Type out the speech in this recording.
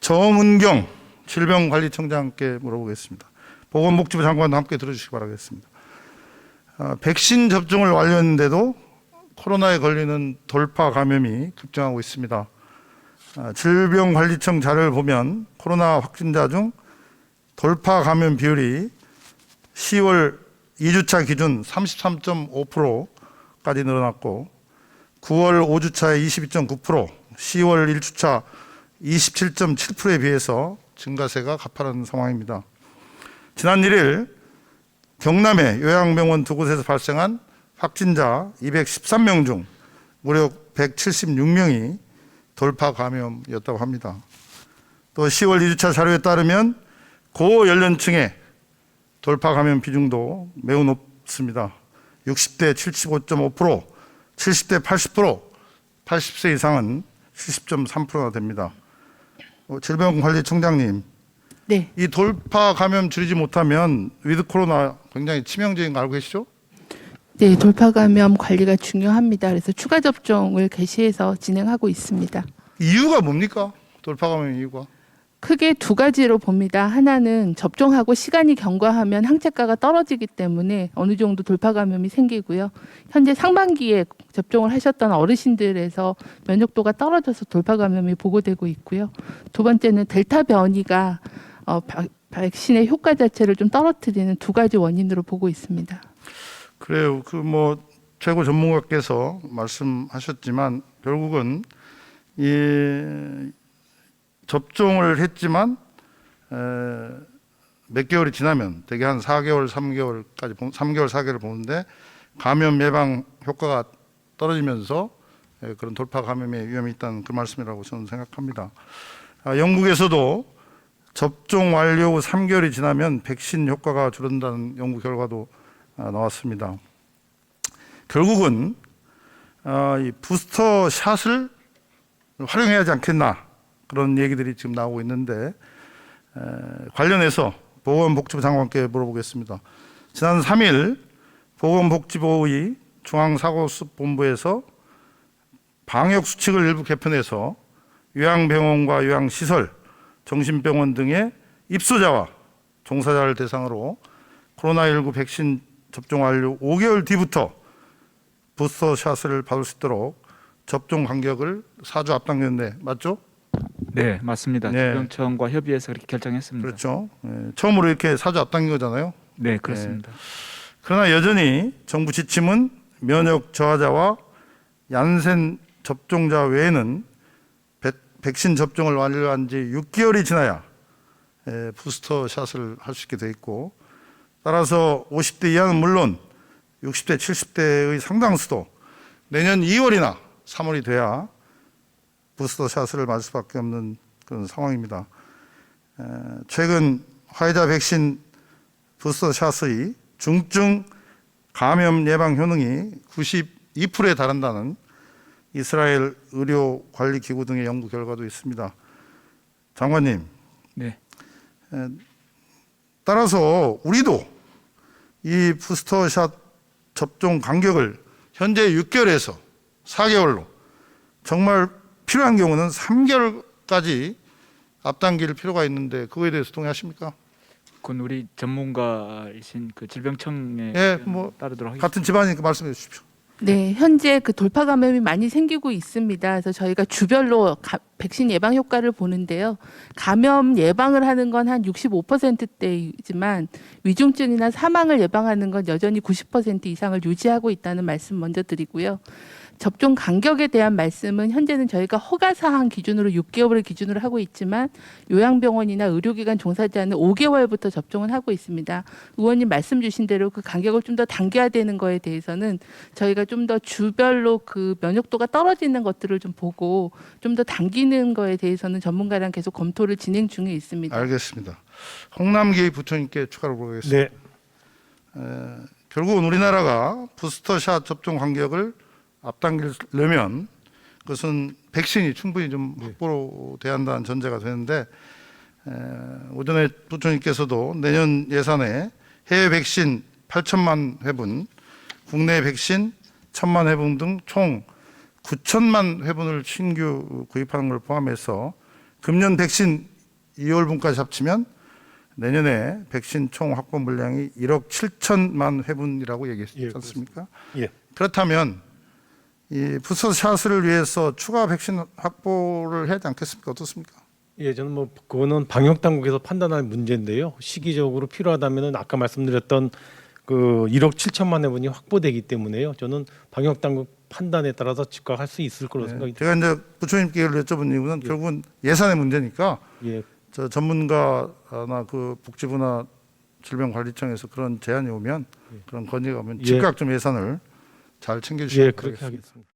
정은경 질병관리청장께 물어보겠습니다. 보건복지부 장관도 함께 들어주시기 바라겠습니다. 아, 백신 접종을 완료했는데도 코로나에 걸리는 돌파 감염이 급증하고 있습니다. 아, 질병관리청 자료를 보면 코로나 확진자 중 돌파 감염 비율이 10월 2주차 기준 33.5%까지 늘어났고 9월 5주차에 22.9%, 10월 1주차 27.7%에 비해서 증가세가 가파른 상황입니다. 지난 1일 경남의 요양병원 두 곳에서 발생한 확진자 213명 중 무려 176명이 돌파 감염이었다고 합니다. 또 10월 2주차 자료에 따르면 고연령층의 돌파 감염 비중도 매우 높습니다. 60대 75.5%, 70대 80%, 80세 이상은 70.3%나 됩니다. 어, 질병관리청장님, 네, 이 돌파 감염 줄이지 못하면 위드 코로나 굉장히 치명적인 거 알고 계시죠? 네 돌파 감염 관리가 중요합니다. 그래서 추가 접종을 개시해서 진행하고 있습니다. 이유가 뭡니까? 돌파 감염 이유가? 크게 두 가지로 봅니다. 하나는 접종하고 시간이 경과하면 항체가가 떨어지기 때문에 어느 정도 돌파 감염이 생기고요. 현재 상반기에 접종을 하셨던 어르신들에서 면역도가 떨어져서 돌파 감염이 보고되고 있고요. 두 번째는 델타 변이가 어, 바- 백신의 효과 자체를 좀 떨어뜨리는 두 가지 원인으로 보고 있습니다. 그래요. 그 뭐 최고 전문가께서 말씀하셨지만 결국은 이 접종을 했지만 에, 몇 개월이 지나면 대개 한 4개월, 3개월까지 3개월, 4개월 보는데 감염 예방 효과가 떨어지면서 에, 그런 돌파 감염의 위험이 있다는 그 말씀이라고 저는 생각합니다. 아, 영국에서도 접종 완료 후 3개월이 지나면 백신 효과가 줄어든다는 연구 결과도 아, 나왔습니다. 결국은 아, 이 부스터 샷을 활용해야 하지 않겠나 그런 얘기들이 지금 나오고 있는데 에, 관련해서 보건복지부 장관께 물어보겠습니다. 지난 3일 보건복지부의 중앙사고수본부에서 방역 수칙을 일부 개편해서 요양병원과 요양시설, 정신병원 등의 입소자와 종사자를 대상으로 코로나19 백신 접종 완료 5개월 뒤부터 부스터 샷을 받을 수 있도록 접종 간격을 4주 앞당겼는데 맞죠? 네, 맞습니다. 네. 질병청과 협의해서 그렇게 결정했습니다. 그렇죠. 예, 처음으로 이렇게 4주 앞당긴 거잖아요. 네, 그렇습니다. 그러나 여전히 정부 지침은 면역 저하자와 얀센 접종자 외에는 백- 백신 접종을 완료한 지 6개월이 지나야 에, 부스터 샷을 할 수 있게 돼 있고 따라서 50대 이하는 물론 60대, 70대의 상당수도 내년 2월이나 3월이 돼야 부스터 샷을 맞을 수밖에 없는 그런 상황입니다. 에, 최근 화이자 백신 부스터 샷의 중증 감염 예방 효능이 92%에 달한다는 이스라엘 의료 관리 기구 등의 연구 결과도 있습니다. 장관님, 네. 따라서 우리도 이 부스터샷 접종 간격을 현재 6개월에서 4개월로 정말 필요한 경우는 3개월까지 앞당길 필요가 있는데 그거에 대해서 동의하십니까? 그건 우리 전문가이신 그 질병청에 예, 뭐 따르도록 하겠습니다. 같은 집안이니까 말씀해 주십시오. 네, 현재 그 돌파 감염이 많이 생기고 있습니다. 그래서 저희가 주별로 가- 백신 예방 효과를 보는데요. 감염 예방을 하는 건 한 65%대이지만 위중증이나 사망을 예방하는 건 여전히 90% 이상을 유지하고 있다는 말씀 먼저 드리고요. 접종 간격에 대한 말씀은 현재는 저희가 허가 사항 기준으로 6개월을 기준으로 하고 있지만 요양병원이나 의료기관 종사자는 5개월부터 접종을 하고 있습니다. 의원님 말씀 주신 대로 그 간격을 좀 더 당겨야 되는 거에 대해서는 저희가 좀 더 주별로 그 면역도가 떨어지는 것들을 좀 보고 좀 더 당기는 거에 대해서는 전문가랑 계속 검토를 진행 중에 있습니다. 알겠습니다. 홍남기 부총리께 추가로 물어보겠습니다. 네, 결국은 우리나라가 부스터샷 접종 간격을 앞당기려면 그것은 백신이 충분히 좀 확보돼야 한다는 전제가 되는데 에, 오전에 부총리께서도 내년 예산에 해외 백신 8천만 회분, 국내 백신 1천만 회분 등 총 9천만 회분을 신규 구입하는 걸 포함해서 금년 백신 2월분까지 합치면 내년에 백신 총 확보 물량이 1억 7천만 회분이라고 얘기했지 예, 않습니까? 예. 그렇다면 이 부스터샷을 위해서 추가 백신 확보를 해야 되지 않겠습니까? 어떻습니까? 예, 저는 뭐 그거는 방역 당국에서 판단할 문제인데요. 시기적으로 필요하다면은 아까 말씀드렸던 그 1억 7천만 회분이 확보되기 때문에요. 저는 방역 당국 판단에 따라서 즉각할 수 있을 거로 생각이 네. 제가 이제 부처님께 여쭤본 이유는 결국은 예산의 문제니까 예, 저 전문가나 그 복지부나 질병관리청에서 그런 제안이 오면 그런 건의가 오면 예. 즉각 좀 예산을 잘 챙겨주시기 예. 그렇게 하겠습니다.